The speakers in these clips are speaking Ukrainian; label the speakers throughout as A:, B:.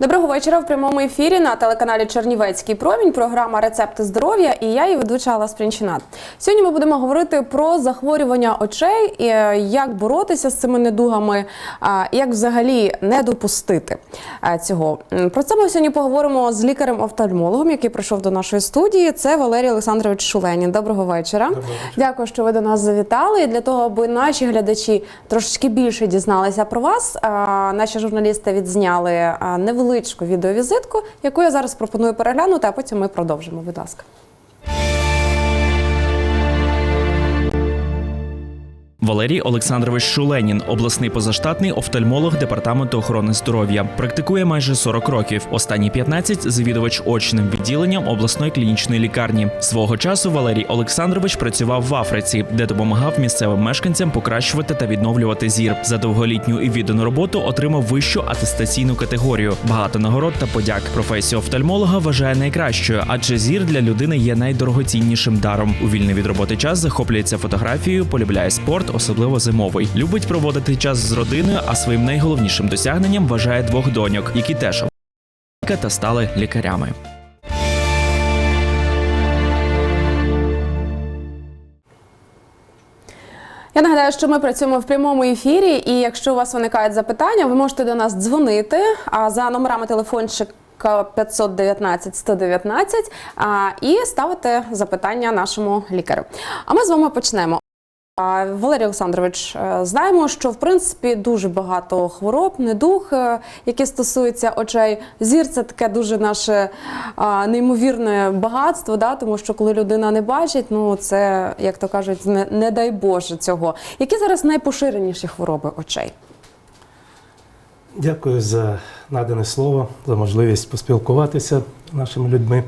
A: Доброго вечора в прямому ефірі на телеканалі Чернівецький промінь. Програма Рецепти здоров'я і я, її ведуча Алла Спрінчинат. Сьогодні ми будемо говорити про захворювання очей, і е, як боротися з цими недугами, як взагалі не допустити е, цього. Про це ми сьогодні поговоримо з лікарем-офтальмологом, який прийшов до нашої студії. Це Валерій Олександрович Шуленін. Доброго вечора. Дякую, що ви до нас завітали. І для того, аби наші глядачі трошечки більше дізналися про вас, наші журналісти відзняли а, невеличку відеовізитку, яку я зараз пропоную переглянути, а потім ми продовжимо. Будь ласка.
B: Валерій Олександрович Шуленін, обласний позаштатний офтальмолог департаменту охорони здоров'я, практикує майже 40 років. Останні 15 – завідувач очним відділенням обласної клінічної лікарні. Свого часу Валерій Олександрович працював в Африці, де допомагав місцевим мешканцям покращувати та відновлювати зір. За довголітню і віддану роботу отримав вищу атестаційну категорію. Багато нагород та подяк. Професію офтальмолога вважає найкращою, адже зір для людини є найдорогоціннішим даром. У вільний від роботи час захоплюється фотографією, полюбляє спорт, особливо зимовий. Любить проводити час з родиною, а своїм найголовнішим досягненням вважає двох доньок, які теж та стали лікарями.
A: Я нагадаю, що ми працюємо в прямому ефірі, і якщо у вас виникають запитання, ви можете до нас дзвонити а за номерами телефончик. 519 119 а, і ставити запитання нашому лікарю. А ми з вами почнемо. Валерій Олександрович, е, знаємо, що в принципі дуже багато хвороб, недуг, е, які стосуються очей. Зір це таке дуже наше неймовірне багатство, да? тому що коли людина не бачить, ну це, як то кажуть, не, не дай Боже цього. Які зараз найпоширеніші хвороби очей?
C: Дякую за надане слово, за можливість поспілкуватися з нашими людьми.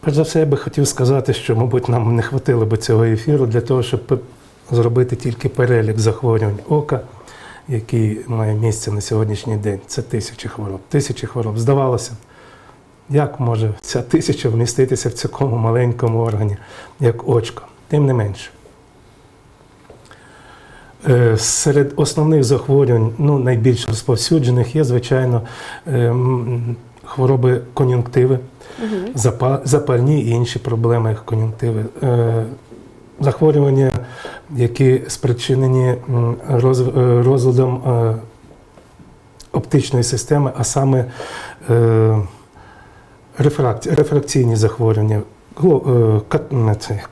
C: Перш за все, я би хотів сказати, що, мабуть, нам не хватило би цього ефіру для того, щоб зробити тільки перелік захворювань ока, який має місце на сьогоднішній день. Це тисячі хвороб. Тисячі хвороб. Здавалося, як може ця тисяча вміститися в такому маленькому органі, як очко? Тим не менше. Е, Серед основних захворювань, ну, найбільш розповсюджених, є, звичайно, е, хвороби кон'юнктиви, запа- запальні і інші проблеми кон'юнктиви. Е, Захворювання, які спричинені е, розладом е, оптичної системи, а саме рефракційні захворювання.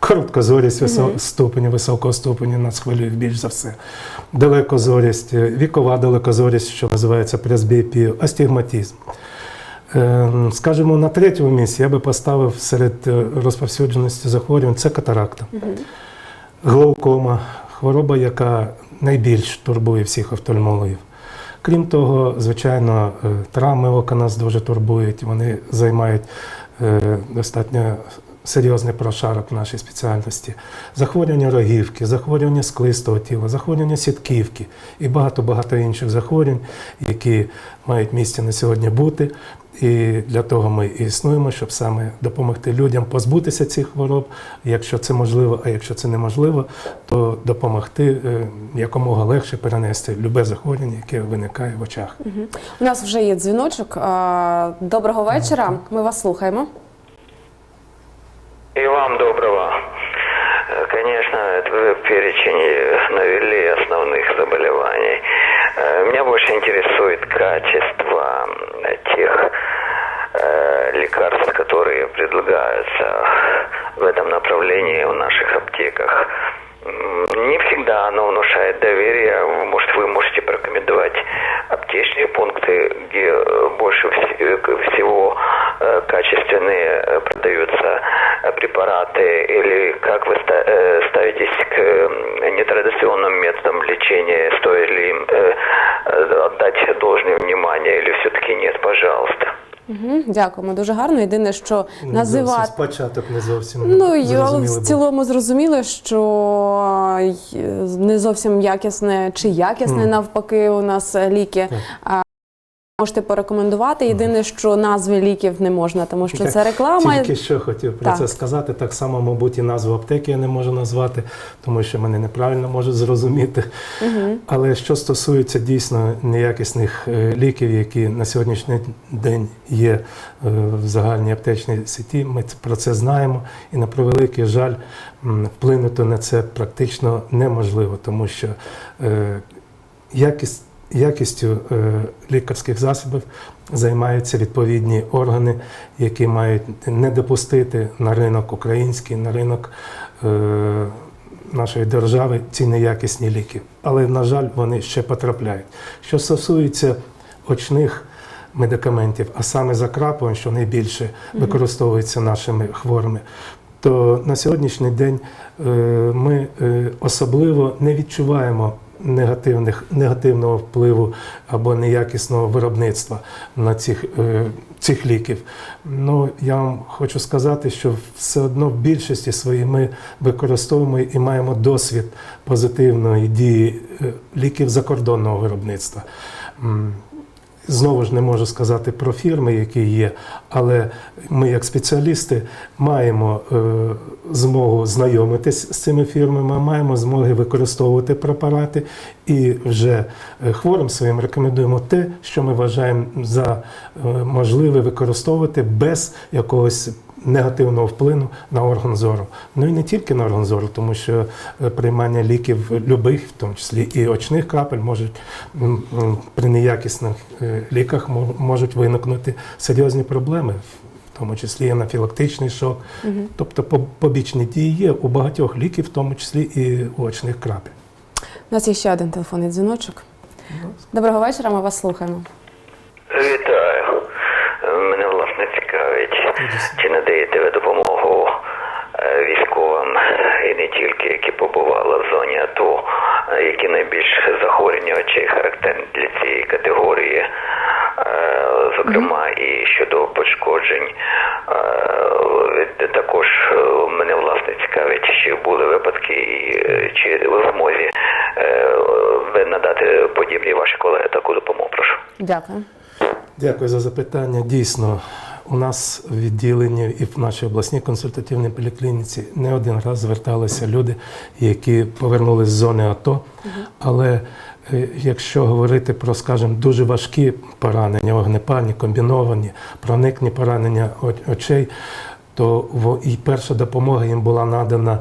C: Короткозорість висо- ступеня, високого ступеня нас хвилює більш за все. Далекозорість, вікова далекозорість, що називається пресбіопію, астигматизм. Е, Скажімо, на третьому місці я би поставив серед е, розповсюдженості захворювань це катаракта. Глаукома хвороба, яка найбільш турбує всіх офтальмологів. Крім того, звичайно, е, травми ока нас дуже турбують, вони займають е, достатньо серйозний прошарок в нашій спеціальності. Захворювання рогівки, захворювання склистого тіла, захворювання сітківки і багато-багато інших захворювань, які мають місце на сьогодні бути. І для того ми і існуємо, щоб саме допомогти людям позбутися цих хвороб, якщо це можливо, а якщо це неможливо, то допомогти е, якомога легше перенести любе захворювання, яке виникає в очах.
A: У нас вже є дзвіночок. А, Доброго вечора. Ми вас слухаємо.
D: И вам доброго. Э, Конечно, это вы перечень э, навели основных заболеваний. Э, Меня больше интересует качество м, тех э, лекарств, которые предлагаются в этом направлении в наших аптеках. Не всегда оно внушает доверие.
A: Дякуємо. Дуже гарно. Єдине, що
C: Не зовсім
A: називати.
C: спочаток не зовсім
A: Ну і в цілому зрозуміло, що не зовсім якісне чи якісне навпаки у нас ліки. А, можете порекомендувати. Єдине, що назви ліків не можна, тому що це реклама.
C: Тільки що хотів про
A: Так.
C: це сказати. Так само, мабуть, і назву аптеки я не можу назвати, тому що мене неправильно можуть зрозуміти. Але що стосується дійсно неякісних е, ліків, які на сьогоднішній день є е, в загальній аптечній сіті, ми про це знаємо. І на превеликий жаль, вплинути на це практично неможливо, тому що е, якість. Якістю е, лікарських засобів займаються відповідні органи, які мають не допустити на ринок український, на ринок е, нашої держави ці неякісні ліки. Але, на жаль, вони ще потрапляють. Що стосується очних медикаментів, а саме закрапувань, що найбільше використовується нашими хворими, то на сьогоднішній день е, ми особливо не відчуваємо негативних, негативного впливу або неякісного виробництва на цих, е, цих ліків. Ну, я вам хочу сказати, що все одно в більшості своїй ми використовуємо і маємо досвід позитивної дії е, ліків закордонного виробництва. Знову ж не можу сказати про фірми, які є, але ми, як спеціалісти, маємо е, змогу знайомитись з цими фірмами, маємо змоги використовувати препарати і вже е, хворим своїм рекомендуємо те, що ми вважаємо за е, можливе використовувати без якогось негативного впливу на орган зору. Ну і не тільки на орган зору, тому що е, приймання ліків любих, в тому числі і очних крапель, можуть при неякісних е, ліках можуть виникнути серйозні проблеми. В тому числі анафілактичний шок, тобто побічні дії є у багатьох ліків, в тому числі і у очних крапель.
A: У нас є ще один телефонний дзвіночок. Доброго вечора, ми вас слухаємо.
D: Вітаю. Мене власне цікавить, чи надаєте ви допомогу е, військовим і не тільки, які побували в зоні АТО, е, які найбільш захворювання очей характерні для цієї категорії, е, зокрема і щодо пошкоджень. Також мене власне цікавить, чи були випадки, і чи ви в змозі ви надати подібні ваші колеги таку допомогу. Прошу.
A: Дякую.
C: Дякую за запитання. Дійсно, у нас в відділенні і в нашій обласній консультативній поліклініці не один раз зверталися люди, які повернулись з зони АТО. Але е, якщо говорити про, скажімо, дуже важкі поранення, вогнепальні, комбіновані, проникні поранення очей, то і перша допомога їм була надана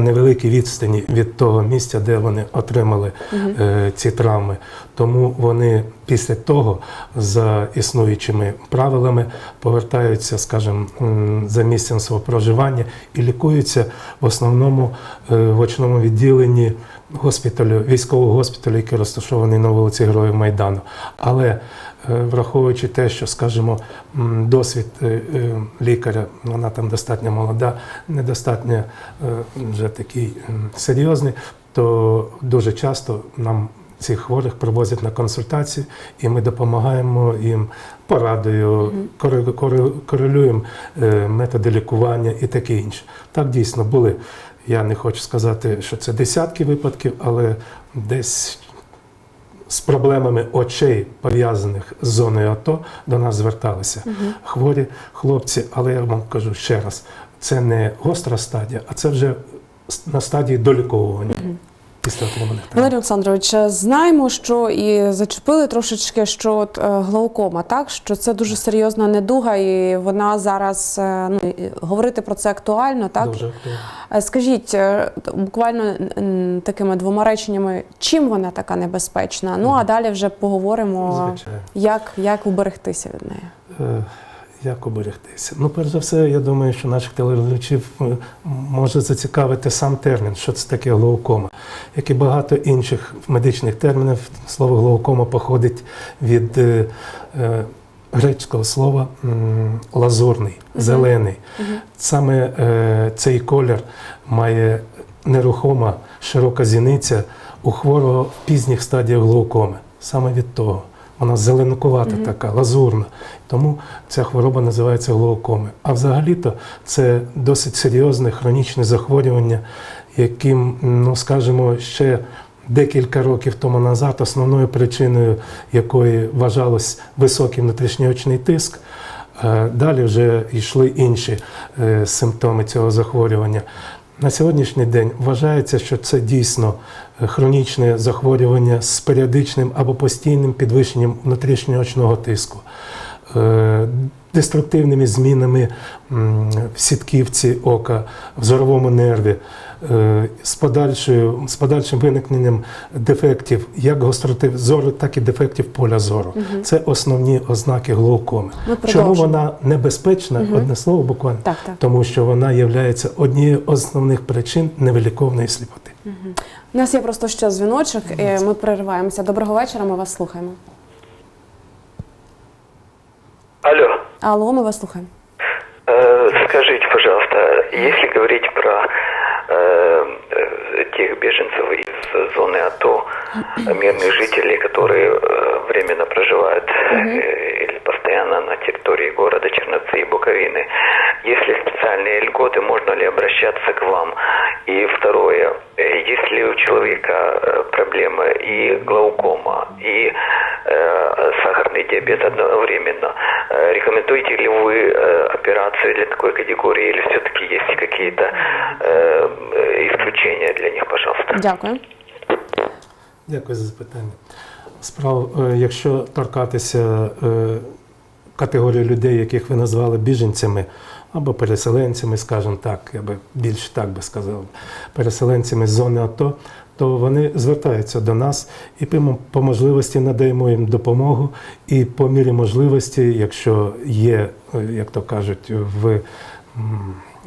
C: на невеликій відстані від того місця, де вони отримали е, ці травми. Тому вони після того за існуючими правилами повертаються, скажімо, за місцем свого проживання і лікуються в основному е, в очному відділенні госпіталю, військового госпіталю, який розташований на вулиці Героїв Майдану. Але враховуючи те, що, скажімо, досвід е, е, лікаря, вона там достатньо молода, недостатньо е, вже такий серйозний, то дуже часто нам цих хворих привозять на консультацію, і ми допомагаємо їм порадою, коре- коре- корелюємо е, методи лікування і таке інше. Так дійсно були. Я не хочу сказати, що це десятки випадків, але десь з проблемами очей, пов'язаних з зоною АТО, до нас зверталися. Хворі хлопці. Але я вам кажу ще раз: це не гостра стадія, а це вже на стадії доліковування після отриманих травм.
A: Валерій Олександрович, знаємо, що і зачепили трошечки, що от е, глаукома, так що це дуже серйозна недуга, і вона зараз е, ну говорити про це актуально, так
C: Дуже актуально.
A: Е, скажіть е, буквально такими двома реченнями, чим вона така небезпечна? Ну а далі вже поговоримо,
C: Звичайно.
A: як, як уберегтися від неї.
C: Як оберегтися? Ну, перш за все, я думаю, що наших телеглядачів е, може зацікавити сам термін, що це таке глаукома. Як і багато інших медичних термінів, слово глаукома походить від е, е, грецького слова лазурний, зелений. Саме е, цей колір має нерухома широка зіниця у хворого в пізніх стадіях глаукоми. Саме від того. Вона зеленкувата така, лазурна. Тому ця хвороба називається глаукоми. А взагалі-то це досить серйозне хронічне захворювання, яким, ну скажімо, ще декілька років тому назад основною причиною якої вважалось високий внутрішньоочний тиск. Е, Далі вже йшли інші е, симптоми цього захворювання. На сьогоднішній день вважається, що це дійсно хронічне захворювання з періодичним або постійним підвищенням внутрішньоочного тиску, е, деструктивними змінами в сітківці ока, в зоровому нерві, з, подальшою, з подальшим виникненням дефектів як гостроти зору, так і дефектів поля зору. Це основні ознаки глаукоми. Чому вона небезпечна? Одне слово буквально.
A: Так, так.
C: Тому що вона є однією з основних причин невиліковної сліпоти.
A: У нас є просто ще дзвіночок, і ми перериваємося. Доброго вечора, ми вас слухаємо.
D: Алло,
A: Алло, ми вас слухаємо.
D: э, скажите, пожалуйста, если говорить про ähm, тех беженцев из зоны АТО, мирных жителей, которые э, временно проживают э, или постоянно на территории города Черновцы и Буковины, есть ли специальные льготы, можно ли обращаться к вам? И второе, э, есть ли у человека э, проблемы и глаукома, и э, сахарный диабет одновременно, э, рекомендуете ли вы э, операцию для такой категории или все-таки есть какие-то э, э, для них, пожалуйста?
A: Дякую.
C: Дякую за запитання. Справа, е, якщо торкатися е, категорії людей, яких ви назвали біженцями або переселенцями, скажімо так, я би більше так би сказав, переселенцями з зони АТО, то вони звертаються до нас і по- по можливості надаємо їм допомогу. І по мірі можливості, якщо є, е, як то кажуть, в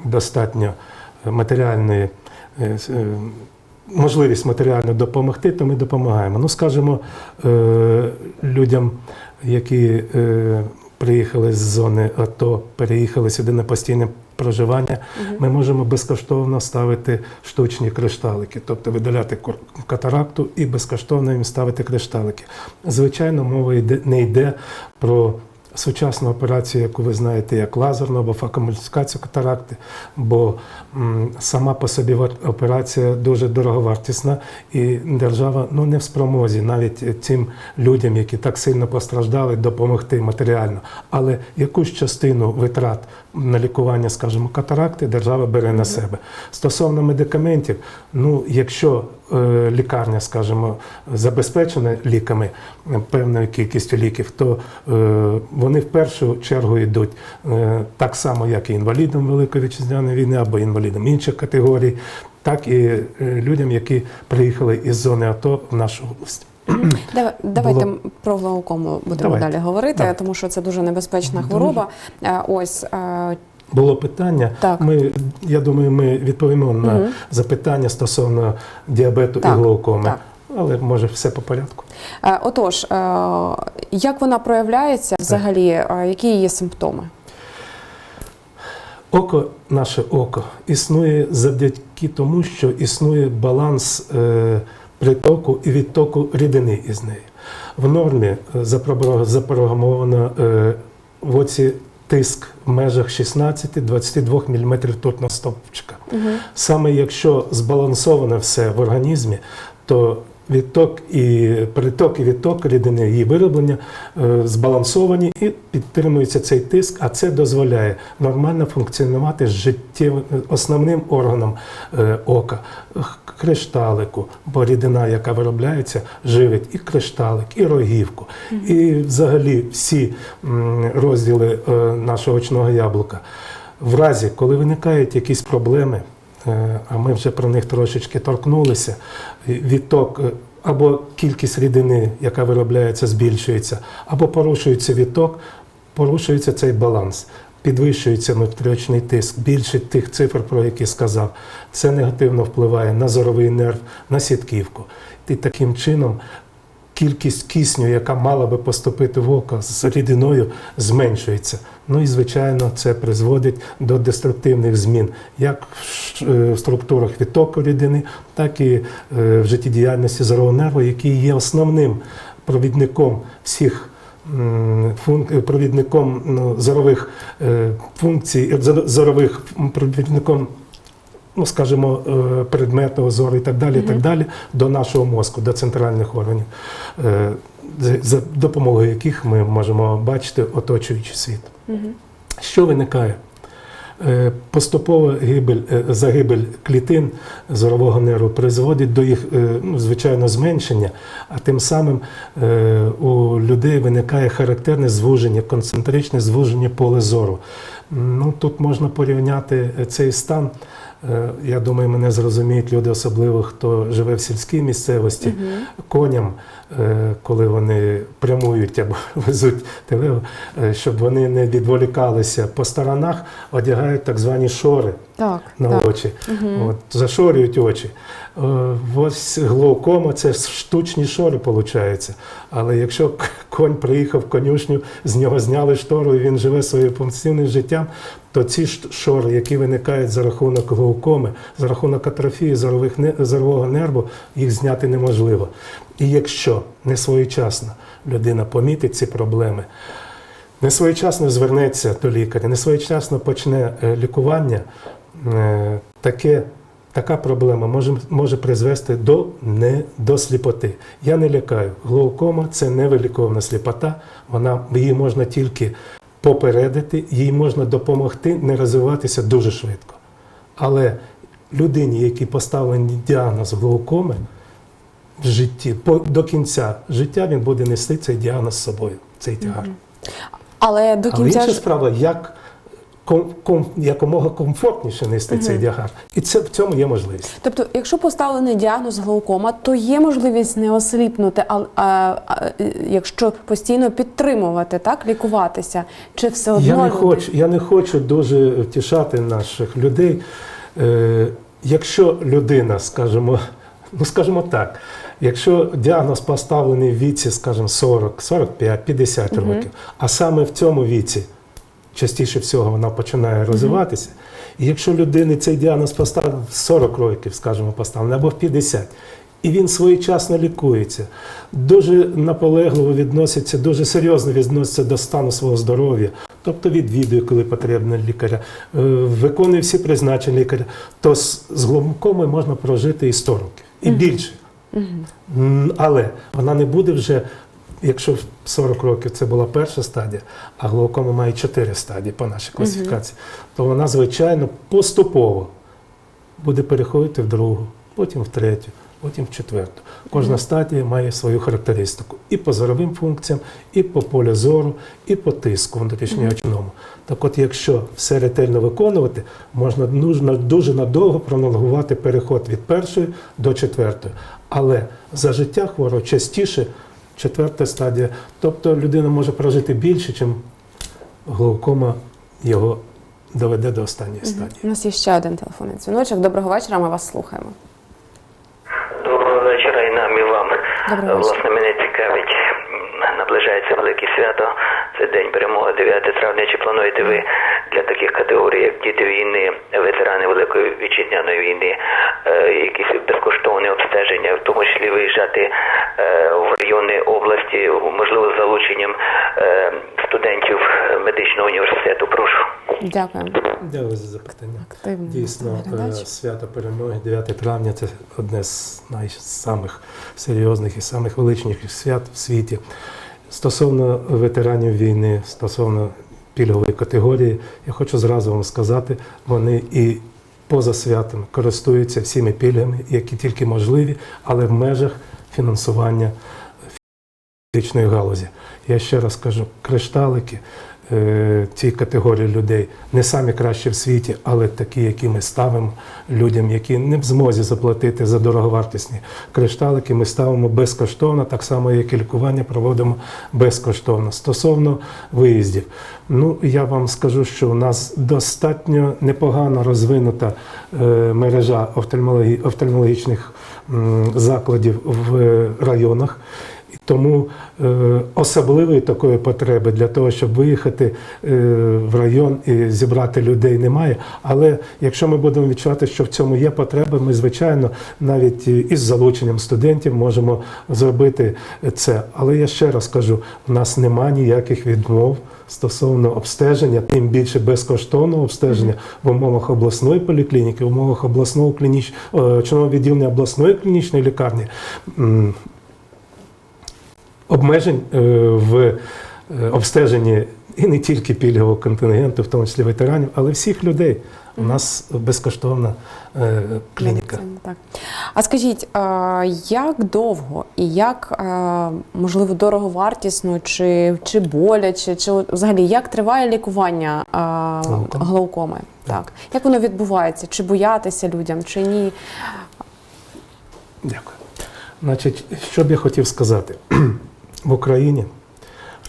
C: достатньо матеріальної можливість матеріально допомогти, то ми допомагаємо. Ну, скажімо, е, людям, які е, приїхали з зони АТО, переїхали сюди на постійне проживання, ми можемо безкоштовно ставити штучні кришталики, тобто видаляти катаракту і безкоштовно їм ставити кришталики. Звичайно, мова йде, не йде про сучасну операцію, яку ви знаєте, як лазерна або факомульсикація катаракти, бо сама по собі операція дуже дороговартісна, і держава ну, не в спромозі навіть цим людям, які так сильно постраждали, допомогти матеріально. Але якусь частину витрат на лікування, скажімо, катаракти, держава бере на себе. Стосовно медикаментів, ну якщо е, лікарня, скажімо, забезпечена ліками, е, певною кількістю ліків, то е, вони в першу чергу йдуть так само, як і інвалідам Великої вітчизняної війни або інвалідам інших категорій, так і людям, які приїхали із зони АТО в нашу область.
A: Дава- Давайте
C: Було-
A: про глаукому будемо
C: Давайте.
A: далі говорити,
C: Давай.
A: тому що це дуже небезпечна хвороба. Е, Ось е,
C: Було питання.
A: Так.
C: Ми, я думаю, ми відповімо на
A: Мгм.
C: запитання стосовно діабету
A: Так,
C: і глаукоми.
A: так.
C: Але може все по порядку.
A: е, отож, е, як вона проявляється взагалі, які її симптоми?
C: Око, наше око, існує завдяки тому, що існує баланс е, притоку і відтоку рідини із нею. В нормі е, запрограмовано е, в оці тиск в межах 16-22 мм ртутного стовпчика. Саме якщо збалансоване все в організмі, то відток і приток і відток рідини, її вироблення е, збалансовані і підтримується цей тиск, а це дозволяє нормально функціонувати з життєвим основним органом е, ока, кришталику, бо рідина, яка виробляється, живить і кришталик, і рогівку, і взагалі всі розділи е, нашого очного яблука. В разі, коли виникають якісь проблеми, а ми вже про них трошечки торкнулися, і відток е, або кількість рідини, яка виробляється, збільшується, або порушується відток, порушується цей баланс. Підвищується внутріочний тиск, більше тих цифр, про які сказав. Це негативно впливає на зоровий нерв, на сітківку. І таким чином кількість кисню, яка мала би поступити в око з рідиною, зменшується. Ну і звичайно, це призводить до деструктивних змін, як в е, структурах відтоку рідини, так і е, в життєдіяльності зорового нерву, який є основним провідником всіх. м, Провідником ну, зорових е, функцій, е, зорових провідником ну скажімо, е, предметного зору і так далі, і так далі, до нашого мозку, до центральних органів, е, за- допомогою яких ми можемо бачити оточуючий світ. Що виникає? Е, Поступова гибель, загибель клітин зорового нерву призводить до їх, ну, звичайно, зменшення, а тим самим у людей виникає характерне звуження, концентричне звуження поля зору. Ну, тут можна порівняти цей стан. Е, Я думаю, мене зрозуміють люди, особливо хто живе в сільській місцевості, коням, е, коли вони прямують або везуть телегу, е, щоб вони не відволікалися. По сторонах, одягають так звані шори
A: Так,
C: на
A: так.
C: очі. От, зашорюють очі. Е, Ось глаукома це штучні шори, виходить. Але якщо конь приїхав в конюшню, з нього зняли штору і він живе своїм повноцінним життям, то ці шори, які виникають за рахунок глаукоми, за рахунок атрофії зорових зорового нерву, їх зняти неможливо. І якщо не своєчасно людина помітить ці проблеми, не своєчасно звернеться до лікаря, не своєчасно почне е, лікування, таке, така проблема може, може призвести до, не, до сліпоти. Я не лякаю. Глаукома це невиліковна сліпота, вона, її можна тільки попередити, їй можна допомогти не розвиватися дуже швидко. Але людині, якій поставлений діагноз глаукоми, в житті, по, до кінця життя він буде нести цей діагноз з собою, цей тягар.
A: Але до
C: Але інша справа, як ком, ком, якомога комфортніше нести цей діагар. І це в цьому є можливість.
A: Тобто, якщо поставлений діагноз глаукома, то є можливість не осліпнути, а, а, а якщо постійно підтримувати, так лікуватися, чи все одно
C: Я не,
A: люди-
C: хочу, я не хочу дуже втішати наших людей. Е, якщо людина, скажімо, ну скажімо так, якщо діагноз поставлений в віці, скажімо, 40, 45, 50 років, а саме в цьому віці частіше всього вона починає розвиватися. І якщо людини цей діагноз поставив 40 років, скажімо, поставлений, або в 50, і він своєчасно лікується, дуже наполегливо відноситься, дуже серйозно відноситься до стану свого здоров'я, тобто відвідує, коли потрібно лікаря, е, виконує всі призначення лікаря, то з, глаукомою можна прожити і 100 років, і більше. Але вона не буде вже, якщо в 40 років це була перша стадія, а глаукома має 4 стадії по нашій класифікації, то вона, звичайно, поступово буде переходити в другу, потім в третю, потім в четверту. Кожна стадія має свою характеристику і по зоровим функціям, і по полю зору, і по тиску внутрішньоочному. Так от, якщо все ретельно виконувати, можна нужно дуже надовго пролонгувати переход від першої до четвертої. Але за життя хворого частіше четверта стадія. Тобто людина може прожити більше, ніж глаукома його доведе до останньої стадії.
A: У нас є ще один телефонний дзвіночок. Доброго вечора, ми вас слухаємо.
D: Доброго вечора і нам, і вам.
A: Доброго вечора.
D: Власне, мене цікавить, наближається велике свято. Це День перемоги 9 травня. Чи плануєте ви для таких категорій, як діти війни, ветерани Великої вітчизняної війни, е, якісь безкоштовні обстеження, в тому числі виїжджати е, в райони області, можливо, з залученням е, студентів медичного університету? Прошу.
A: Дякуємо.
C: Дякую за запитання.
A: Активний
C: Дійсно, е, свято перемоги 9 травня це одне з найсамих серйозних і самих величніших свят в світі. Стосовно ветеранів війни, стосовно пільгової категорії, я хочу зразу вам сказати, вони і поза святом користуються всіми пільгами, які тільки можливі, але в межах фінансування фізичної галузі. Я ще раз кажу, кришталики е, цій категорії людей не самі кращі в світі, але такі, які ми ставимо людям, які не в змозі заплатити за дороговартісні кришталики, ми ставимо безкоштовно, так само, як і лікування проводимо безкоштовно. Стосовно виїздів, ну я вам скажу, що у нас достатньо непогано розвинута е, мережа офтальмологі, офтальмологічних закладів в районах. Тому е, особливої такої потреби для того, щоб виїхати е, в район і зібрати людей, немає. Але якщо ми будемо відчувати, що в цьому є потреба, ми звичайно навіть із залученням студентів можемо зробити це. Але я ще раз кажу: в нас немає ніяких відмов стосовно обстеження, тим більше безкоштовного обстеження в умовах обласної поліклініки, в умовах обласного клініч... е, відділення обласної клінічної лікарні. Обмежень е, в е, обстеженні і не тільки пільгового контингенту, в тому числі ветеранів, але всіх людей. У нас безкоштовна е, клініка.
A: Так. А скажіть, як довго і як можливо дороговартісно, чи, чи боляче, чи взагалі як триває лікування
C: Глаукоми?
A: глаукоми? Так. Як воно відбувається? Чи боятися людям, чи ні?
C: Дякую. Значить, що б я хотів сказати? В Україні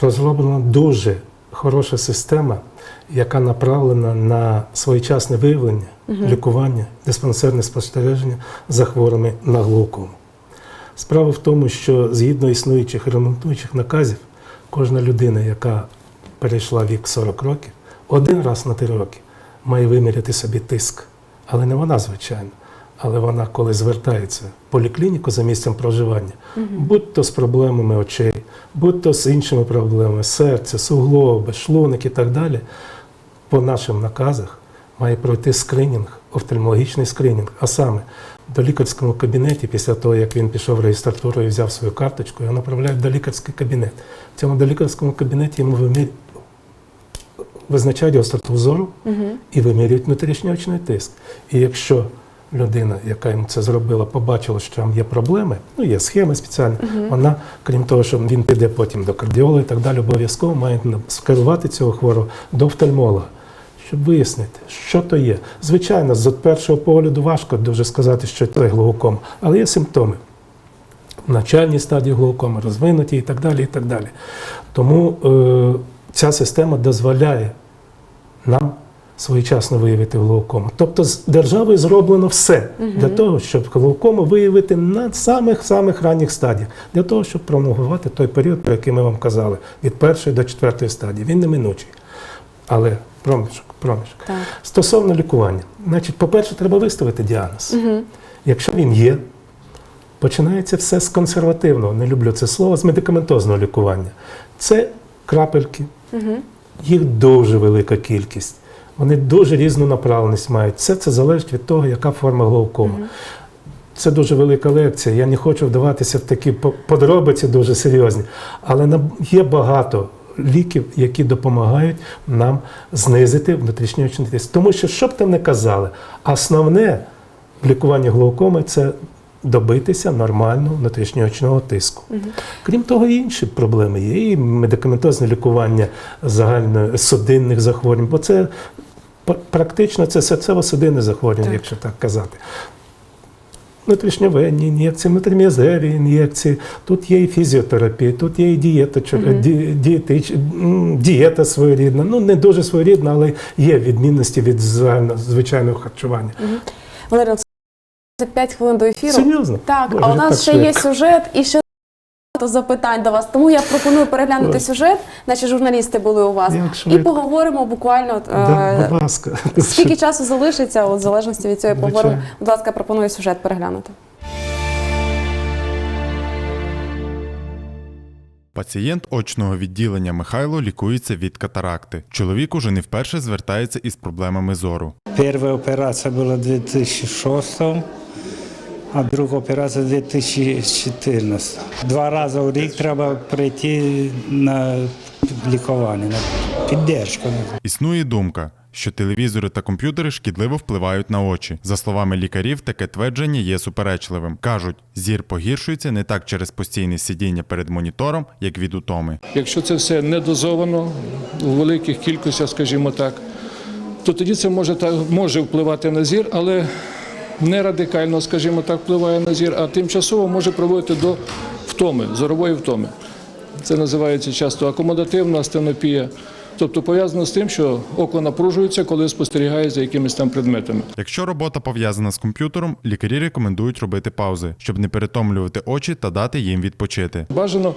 C: розроблена дуже хороша система, яка направлена на своєчасне виявлення, лікування, диспансерне спостереження за хворими на глаукому. Справа в тому, що згідно існуючих ремонтуючих наказів, кожна людина, яка перейшла вік 40 років, один раз на 3 роки має виміряти собі тиск. Але не вона, звичайно. Але вона, коли звертається в поліклініку за місцем проживання, будь то з проблемами очей, будь то з іншими проблемами серця, суглоби, шлунок і так далі, по нашим наказах має пройти скринінг, офтальмологічний скринінг. А саме до лікарському кабінеті, після того, як він пішов в реєстратуру і взяв свою карточку, його направляють до лікарський кабінет. В цьому долікарському кабінеті йому вимір... визначають гостроту зору і вимірюють внутрішньоочний тиск. І якщо людина, яка йому це зробила, побачила, що там є проблеми, ну є схеми спеціальні, вона, крім того, що він піде потім до кардіолога і так далі, обов'язково має скерувати цього хворого до офтальмолога. Щоб вияснити, що то є. Звичайно, з першого погляду важко дуже сказати, що це глаукома, але є симптоми в начальній стадії глаукоми, розвинуті і так далі. і так далі. Тому е, ця система дозволяє нам своєчасно виявити глаукому. Тобто з державою зроблено все для того, щоб глаукому виявити на самих-самих ранніх стадіях, для того, щоб промовувати той період, про який ми вам казали, від першої до четвертої стадії. Він неминучий. Але проміжок, проміжок.
A: Так.
C: Стосовно лікування, значить, по-перше, треба виставити діагноз. Якщо він є, починається все з консервативного, не люблю це слово, з медикаментозного лікування. Це крапельки, їх дуже велика кількість. Вони дуже різну направленість мають. Все це залежить від того, яка форма глаукома. Це дуже велика лекція. Я не хочу вдаватися в такі подробиці дуже серйозні. Але є багато ліків, які допомагають нам знизити внутрішньоочний тиск. Тому що, що б там не казали, основне в лікуванні глаукоми це добитися нормального внутрішньоочного тиску. Крім того, і інші проблеми є. І медикаментозне лікування загальносудинних захворювань, бо це практично це серцево-судинне захворювання, якщо так казати. Внутрішньовенні ін'єкції, внутрім'язеві ін'єкції, тут є і фізіотерапія, тут є і дієта, чор- ді- дієтич, дієта своєрідна. Ну, не дуже своєрідна, але є відмінності від звичайного харчування.
A: Валерій Олександрович, це 5 хвилин до ефіру.
C: Серйозно?
A: Так,
C: Боже,
A: а у нас ще є сюжет і ще багато запитань до вас. Тому я пропоную переглянути
C: Ой.
A: сюжет. Наші журналісти були у вас.
C: Як
A: І поговоримо буквально.
C: Да,
A: е,
C: будь ласка.
A: Скільки часу залишиться, от, в залежності від цього поговоримо. Будь ласка, пропоную сюжет переглянути.
E: Пацієнт очного відділення Михайло лікується від катаракти. Чоловік уже не вперше звертається із проблемами зору.
F: Перша операція була 2006, а друга операція 2014. Два рази у рік треба прийти на лікування, на піддержку.
E: Існує думка, що телевізори та комп'ютери шкідливо впливають на очі. За словами лікарів, таке твердження є суперечливим. кажуть, зір погіршується не так через постійне сидіння перед монітором, як від утоми.
G: Якщо це все не дозовано у великих кількостях, скажімо так, то тоді це може так може впливати на зір, але не радикально, скажімо так, впливає на зір, а тимчасово може приводити до втоми, зорової втоми. Це називається часто акомодативна астенопія. Тобто пов'язано з тим, що око напружується, коли спостерігає за якимись там предметами.
E: Якщо робота пов'язана з комп'ютером, лікарі рекомендують робити паузи, щоб не перетомлювати очі та дати їм відпочити.
G: Бажано,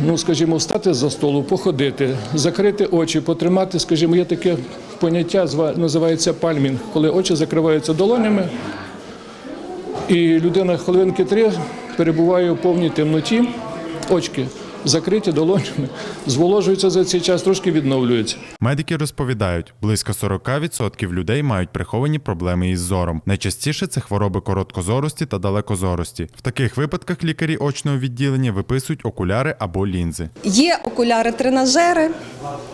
G: ну скажімо, встати за столу, походити, закрити очі, потримати, скажімо, є таке поняття, називається пальмінг, коли очі закриваються долонями, і людина хвилинки три перебуває у повній темноті, очки закриті долонями, зволожуються за цей час, трошки відновлюються.
E: Медики розповідають, близько 40% людей мають приховані проблеми із зором. Найчастіше це хвороби короткозорості та далекозорості. В таких випадках лікарі очного відділення виписують окуляри або лінзи.
H: Є окуляри-тренажери,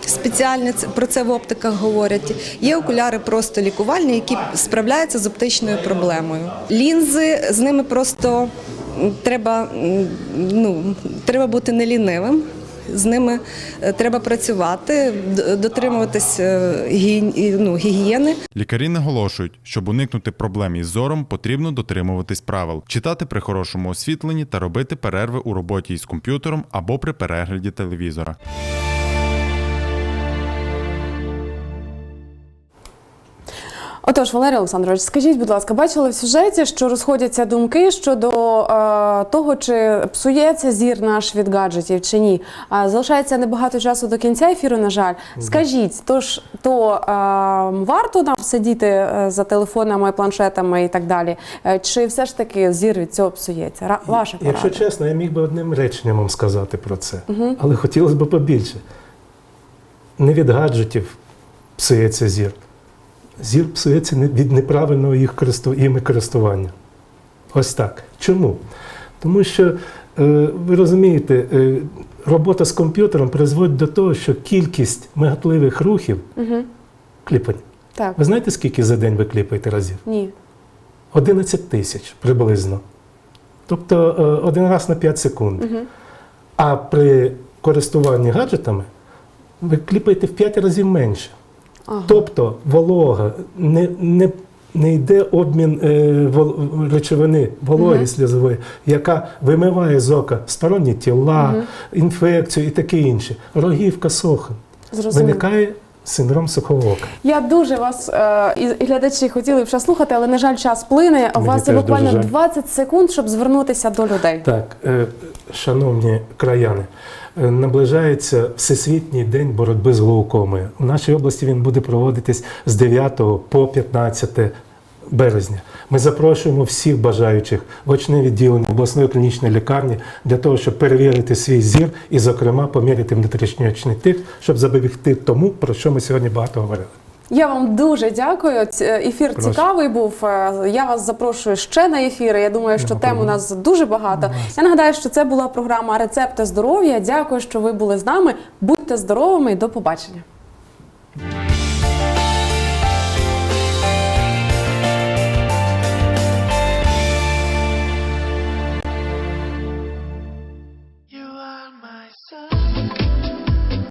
H: спеціальні про це в оптиках говорять. Є окуляри просто лікувальні, які справляються з оптичною проблемою. Лінзи з ними просто треба, ну, треба бути нелінивим. З ними е, треба працювати, дотримуватись е, гі- ну, гігієни.
E: Лікарі наголошують, щоб уникнути проблем із зором, потрібно дотримуватись правил, читати при хорошому освітленні та робити перерви у роботі із комп'ютером або при перегляді телевізора.
A: Отож, Валерій Олександрович, скажіть, будь ласка, бачили в сюжеті, що розходяться думки щодо е, того, чи псується зір наш від гаджетів чи ні. А залишається небагато часу до кінця ефіру. На жаль, скажіть, тож то е, варто нам сидіти е, за телефонами, планшетами і так далі, Е, чи все ж таки зір від цього псується? Ра- Ваша порада.
C: Якщо чесно, я міг би одним реченням вам сказати про це, але хотілося б побільше. Не від гаджетів псується зір. Зір псується від неправильного їх іми користування. Ось так. Чому? Тому що, е, ви розумієте, е, робота з комп'ютером призводить до того, що кількість миготливих рухів кліпань.
A: Так
C: Ви знаєте, скільки за день ви кліпаєте разів?
A: ні.
C: 11 тисяч приблизно. Тобто е, один раз на 5 секунд. А при користуванні гаджетами ви кліпаєте в 5 разів менше.
A: Ага.
C: Тобто волога, не, не, не йде обмін е, вол- речовини, вологи сльозової, яка вимиває з ока сторонні тіла, інфекцію і таке інше. Рогівка сохне. Виникає синдром сухого.
A: Я дуже вас е, і, глядачі хотіли б ще слухати, але на жаль, час плине. У вас є буквально
C: дуже
A: 20 секунд, щоб звернутися до людей.
C: Так, е, шановні краяни, е, наближається Всесвітній день боротьби з глаукомою. У нашій області він буде проводитись з 9 по 15 березня. Ми запрошуємо всіх бажаючих в очне відділення обласної клінічної лікарні для того, щоб перевірити свій зір і, зокрема, поміряти внутрішньоочний тих, щоб запобігти тому, про що ми сьогодні багато говорили.
A: Я вам дуже дякую. Ць- Ефір
C: Прошу.
A: цікавий був. Е, Я вас запрошую ще на ефіри. Я думаю, що тем у нас дуже багато. Я нагадаю, що це була програма Рецепти здоров'я. Дякую, що ви були з нами. Будьте здоровими і до побачення.